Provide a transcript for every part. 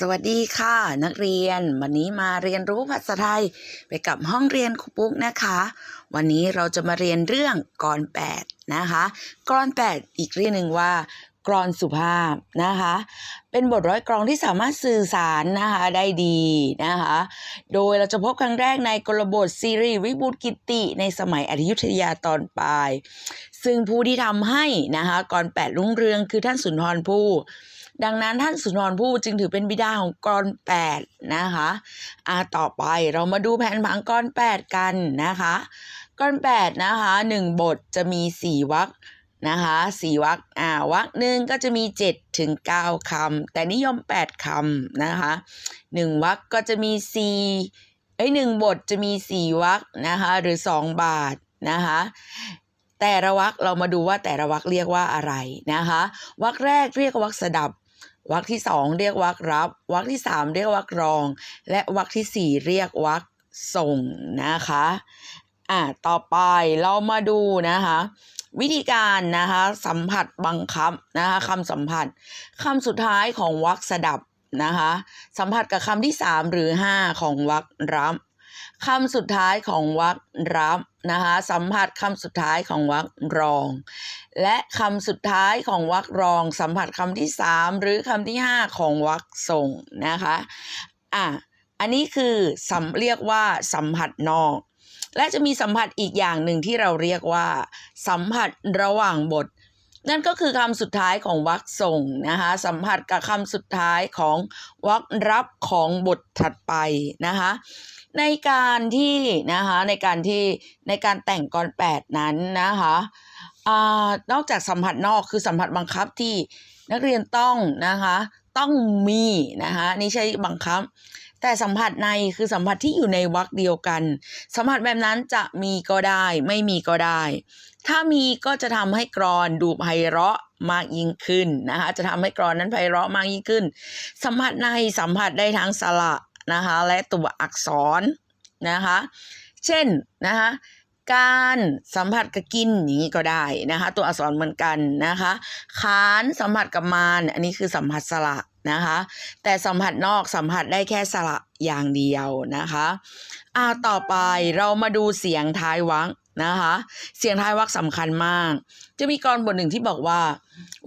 สวัสดีค่ะ นักเรียน วันนี้มาเรียนรู้ภาษาไทยไปกับห้องเรียนครูปุ๊กนะคะ วันนี้เราจะมาเรียนเรื่องกรอนแปดนะคะกรอนแปดอีกเรื่องหนึ่งว่ากรอนสุภาพนะคะ เป็นบทร้อยกรองที่สามารถสื่อสารนะคะได้ดีนะคะ โดยเราจะพบครั้งแรกในกลบทซีรีส์วิบูลกิติในสมัยอยุธยาตอนปลาย ซึ่งผู้ที่ทำให้นะคะกรอนแปดรุ่งเรืองคือท่านสุนทรภู่ ดังนั้นท่านสุนทรภู่จึงถือเป็นบิดาของกรแปดนะคะอ่าต่อไปเรามาดูแผนผังกรแปดกันนะคะกรแปดนะคะหนึ่งบทจะมีสี่วรรคนะคะสี่วรรคอ่าวรรคหนึ่งก็จะมีเจ็ดถึงเก้าคำแต่นิยมแปดคำนะคะหนึ่งวรรคก็จะมีสี่ไอ้หนึ่งบทจะมีสี่วรรคนะคะหรือสองบาทนะคะแต่ละวรรคเรามาดูว่าแต่ละวรรคเรียกว่าอะไรนะคะวรรคแรกเรียกวรรคสดับ วรรคที่สองเรียกวรรครับ วรรคที่สามเรียกวรรครอง และวรรคที่สี่เรียกวรรคส่งนะคะอ่าต่อไปเรามาดูนะคะ วิธีการนะคะสัมผัสบังคับนะคะคำสัมผัสคำสุดท้ายของวรรคสดับนะคะสัมผัสกับคำที่สามหรือห้าของวรรครับ คำสุดท้ายของวรรครับนะคะสัมผัสคำสุดท้ายของวรรครอง และคำสุดท้ายของวรรครอง สัมผัสคำที่สามหรือคำที่ห้าของวรรคส่งนะคะอะอันนี้คือสัมเรียกว่าสัมผัสนอก และจะมีสัมผัสอีกอย่างหนึ่งที่เราเรียกว่า สัมผัสระหว่างบท นั่นก็คือคำสุดท้ายของวรรคส่งนะคะสัมผัสกับคำสุดท้ายของวรรครับของบทถัดไปนะคะในการที่นะคะในการที่ในการแต่งกรแปดนั้นนะคะอนอกจากสัมผัสนอกคือสัมผัสบังคับที่นักเรียนต้องนะคะต้องมีนะคะนี่ใช่บังคับ แต่สัมผัสในคือสัมผัสที่อยู่ในวรรคเดียวกัน สัมผัสแบบนั้นจะมีก็ได้ ไม่มีก็ได้ ถ้ามีก็จะทำให้กรอนดูไพเราะมากยิ่งขึ้นนะคะจะทำให้กรอนนั้นไพเราะมากยิ่งขึ้น สัมผัสในสัมผัสได้ทั้งสระนะคะและตัวอักษรนะคะเช่นนะคะการสัมผัสกับกินอย่างนี้ก็ได้นะคะ ตัวอักษรเหมือนกันนะคะขานสัมผัสกับมารอันนี้คือสัมผัสสระ นะคะ แต่สัมผัสนอกสัมผัสได้แค่สระอย่างเดียวนะคะอ่าต่อไปเรามาดูเสียงท้ายวรรคนะคะ เสียงท้ายวรรคสำคัญมาก จะมีกรบทหนึ่งที่บอกว่า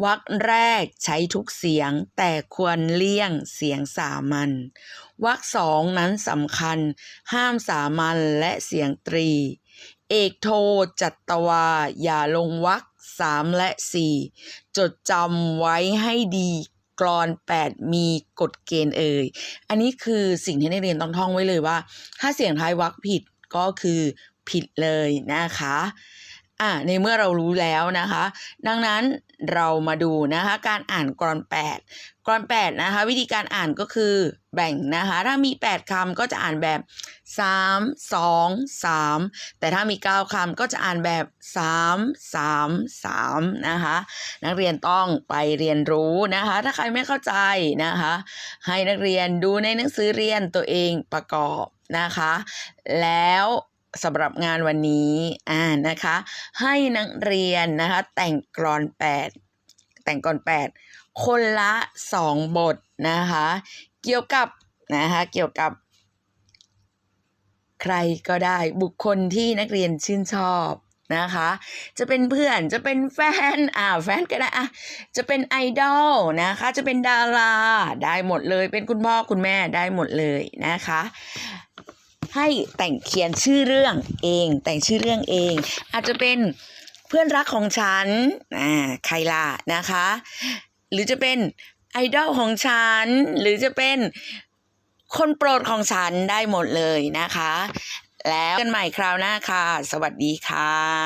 วรรคแรกใช้ทุกเสียงแต่ควรเลี่ยงเสียงสามัญวรรคสองนั้นสำคัญ ห้ามสามัญและเสียงตรี เอกโทจัตวา อย่าลงวรรคสามและสี่จดจำไว้ให้ดี กรอน 8 มีกฎเกณฑ์เอ่ย อันนี้คือสิ่งที่นักเรียนต้องท่องไว้เลยว่า ถ้าเสียงท้ายวรรคผิดก็คือผิดเลยนะคะอ่าในเมื่อเรารู้แล้วนะคะ ดังนั้น เรามาดูนะคะ การอ่านกรอนแปดกรอนแปดนะคะ วิธีการอ่านก็คือแบ่งนะคะ ถ้ามีแปดคำก็จะอ่านแบบสามสองสามแต่ถ้ามีเก้าคำก็จะอ่านแบบสามสามสามนะคะ นักเรียนต้องไปเรียนรู้นะคะ ถ้าใครไม่เข้าใจนะคะ ให้นักเรียนดูในหนังสือเรียนตัวเองประกอบนะคะ แล้ว สำหรับงานวันนี้อ่านะคะ ให้นักเรียนนะคะ แต่งกรอนแปดแต่งกรอนแปดคนละสองบทนะคะ เกี่ยวกับนะคะเกี่ยวกับ ใครก็ได้บุคคลที่นักเรียนชื่นชอบนะคะ จะเป็นเพื่อนจะเป็นแฟนอ่าแฟนก็ได้อะจะเป็นไอดอลนะคะ จะเป็นดาราได้หมดเลย เป็นคุณพ่อคุณแม่ได้หมดเลยนะคะ ให้แต่งเขียนชื่อเรื่องเอง แต่งชื่อเรื่องเอง อาจจะเป็นเพื่อนรักของฉันอ่าใครล่ะนะคะ หรือจะเป็นไอดอลของฉัน หรือจะเป็นคนโปรดของฉันได้หมดเลยนะคะ แล้วกันใหม่คราวหน้าค่ะ สวัสดีค่ะ